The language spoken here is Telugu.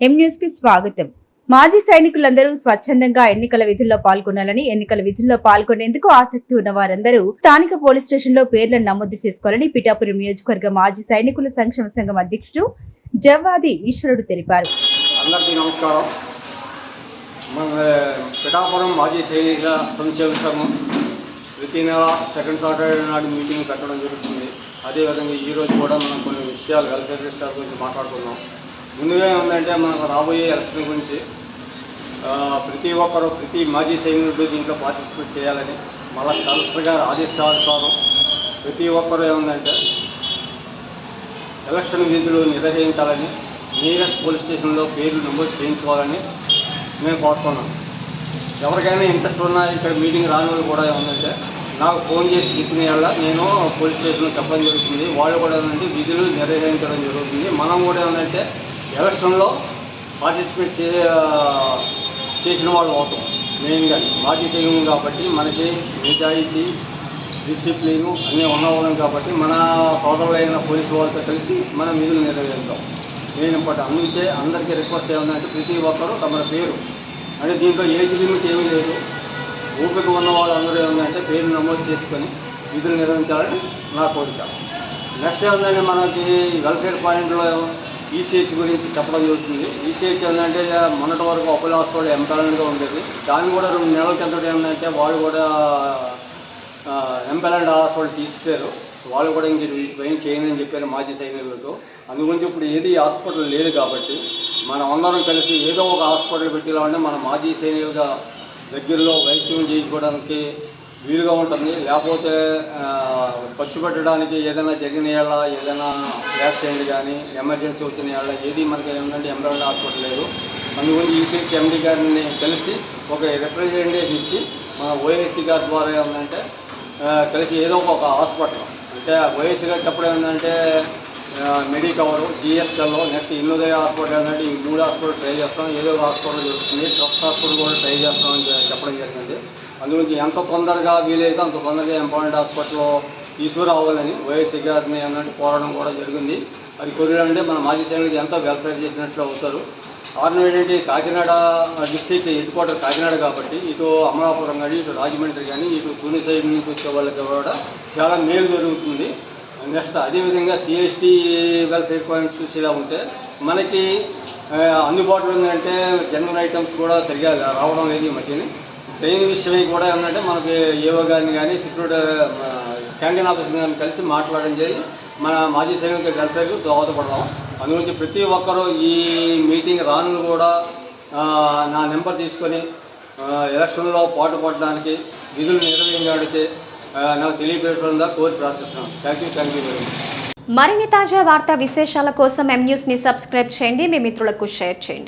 కి స్వాగతం. మాజీ సైనికులందరూ స్వచ్ఛందంగా ఎన్నికల విధుల్లో పాల్గొనాలని ఎన్నికల విధుల్లో పాల్గొనేందుకు ఆసక్తి ఉన్న వారందరూ స్థానిక పోలీస్ స్టేషన్లో పేర్లను నమోదు చేసుకోవాలని పిఠాపురం నియోజకవర్గ మాజీ సైనికుల సంక్షేమ సంఘం అధ్యక్షుడు జవ్వాది ఈశ్వరుడు తెలిపారు. అందరికీ నమస్కారం. పిఠాపురం మాజీ సైనిక సంక్షేమ సంఘం ప్రతి నెల సెకండ్ సాటర్డే నాడు మీటింగ్ పెట్టడం జరుగుతుంది. అదేవిధంగా ఈరోజు కూడా మనం కొన్ని విషయాలు వెల్ఫేర్ సార్ గురించి మాట్లాడుకుందాం. ముందుగా ఏముందంటే మనకు రాబోయే ఎలక్షన్ గురించి ప్రతి ఒక్కరు ప్రతి మాజీ సైనికుడు దీంట్లో పార్టిసిపేట్ చేయాలని మళ్ళీ కలెక్టర్ గారి ఆదేశానుసారం ప్రతి ఒక్కరు ఏముందంటే ఎలక్షన్ విధులు నిర్వహించాలని నియరెస్ట్ పోలీస్ స్టేషన్లో పేర్లు నమోదు చేయించుకోవాలని మేము కోరుతున్నాం. ఎవరికైనా ఇంట్రెస్ట్ ఉన్నా ఇక్కడ మీటింగ్ రాని వాళ్ళు కూడా ఏముందంటే నాకు ఫోన్ చేసి చెప్పిన వల్ల నేను పోలీస్ స్టేషన్లో చెప్పడం జరుగుతుంది. వాళ్ళు కూడా ఏంటంటే విధులు నిర్వహించడం జరుగుతుంది. మనం కూడా ఏమంటే ఎలక్షన్లో పార్టిసిపేట్ చే చేసిన వాళ్ళు అవుతాం. మెయిన్గా మాజీ సైన్యం కాబట్టి మనకి నిజాయితీ డిసిప్లిన్ అన్నీ ఉన్నవాళ్ళం కాబట్టి మన సోదరులైన పోలీసు వాళ్ళతో కలిసి మనం విధులు నెరవేరుతాం. నేను ఇంపార్ట్ అందుకే అందరికీ రిక్వెస్ట్ ఏమన్నంటే ప్రతి ఒక్కరూ తమ పేరు. అంటే దీంట్లో ఏజ్ లిమిట్ ఏమీ లేదు. ఊపిరికి ఉన్న వాళ్ళందరూ ఏమందంటే పేరు నమోదు చేసుకొని విధులు నిర్వహించాలని నా కోరిక. నెక్స్ట్ ఏంటంటే మనకి వెల్ఫేర్ పాయింట్లో ఈసీహెచ్ గురించి చెప్పడం జరుగుతుంది. ఈసీహెచ్ ఏంటంటే మొన్నటి వరకు అపోలో హాస్పిటల్ ఎంపాలెంట్గా ఉండేది. దాన్ని కూడా రెండు నెలల కిందట ఏంటంటే వాళ్ళు కూడా ఎంపాలెంట్ హాస్పిటల్ తీసేశారు. వాళ్ళు కూడా ఇంక ఏం చేయనని చెప్పారు మాజీ సైనికులతో అందుగురించి ఇప్పుడు ఏది హాస్పిటల్ లేదు కాబట్టి మనం అందరం కలిసి ఏదో ఒక హాస్పిటల్ పెట్టాలంటే మన మాజీ సైనికులుగా దగ్గరలో వైద్యం చేయించుకోవడానికి వీలుగా ఉంటుంది. లేకపోతే ఖర్చు పెట్టడానికి ఏదైనా జరిగిన ఏళ్ళ ఏదైనా యాక్సిడెంట్ కానీ ఎమర్జెన్సీ వచ్చిన ఏళ్ళ ఏది మనకి ఏంటంటే ఎంబ్రాయిడరీ హాస్పిటల్ లేదు. అందుకని ఈసీహెచ్ ఎండి గారిని కలిసి ఒక రిప్రజెంటేషన్ ఇచ్చి మన ఓఎస్సీ గారి ద్వారా ఏమంటే కలిసి ఏదో ఒక హాస్పిటల్. అంటే ఓఎస్సీ గారు చెప్పడం ఏంటంటే మెడికవర్ జిఎస్ఎల్లో నెక్స్ట్ ఇన్నోదయ హాస్పిటల్ ఏంటంటే ఈ మూడు హాస్పిటల్ ట్రై చేస్తాం. ఏదో ఒక హాస్పిటల్ జరుగుతుంది. ట్రస్ట్ హాస్పిటల్ కూడా ట్రై చేస్తాం అని చెప్పడం జరిగింది. అందుగురించి ఎంత తొందరగా వీలైతే అంత తొందరగా ఎంపాయింట్ హాస్పిటల్లో తీసుకురావాలని వైఎస్ గారిని అన్నట్టు కోరడం కూడా జరిగింది. అది కొరియాలంటే మన మాజీ సైనికులు ఎంతో వెల్ఫేర్ చేసినట్లు అవుతారు. కారణం ఏంటంటే Kakinada district head quarter Kakinada కాబట్టి ఇటు అమలాపురం కానీ ఇటు రాజమండ్రి కానీ ఇటు పూణె సైడ్ నుంచి వచ్చే వాళ్ళకి కూడా చాలా మేలు జరుగుతుంది. నెక్స్ట్ అదేవిధంగా సిఎస్టీ వెల్ఫేర్ పాయింట్స్ చూసేలా ఉంటే మనకి అందుబాటులో ఉందంటే జనరల్ ఐటమ్స్ కూడా సరిగా రావడం లేదు ఈ మధ్యనే. ట్రైన్ విషయమై కూడా ఏంటంటే మనకి ఏవో గారిని కానీ సెక్యూరిటీ క్యాంటీన్ ఆఫీసర్ గారిని కలిసి మాట్లాడడం జరిగి మన మాజీ సైనిక వెల్ఫేర్కి దోహదపడదాం. అందుగురించి ప్రతి ఒక్కరూ ఈ మీటింగ్ రాను కూడా నా నెంబర్ తీసుకొని ఎలక్షన్లో పాటు పడడానికి విధులు నిర్వహించడానికి నాకు తెలియపేస్తుందా కోరి ప్రార్థిస్తున్నాను thank you thank you very much మరిన్ని తాజా వార్తా విశేషాల కోసం ఎం న్యూస్ని సబ్స్క్రైబ్ చేయండి. మీ మిత్రులకు షేర్ చేయండి.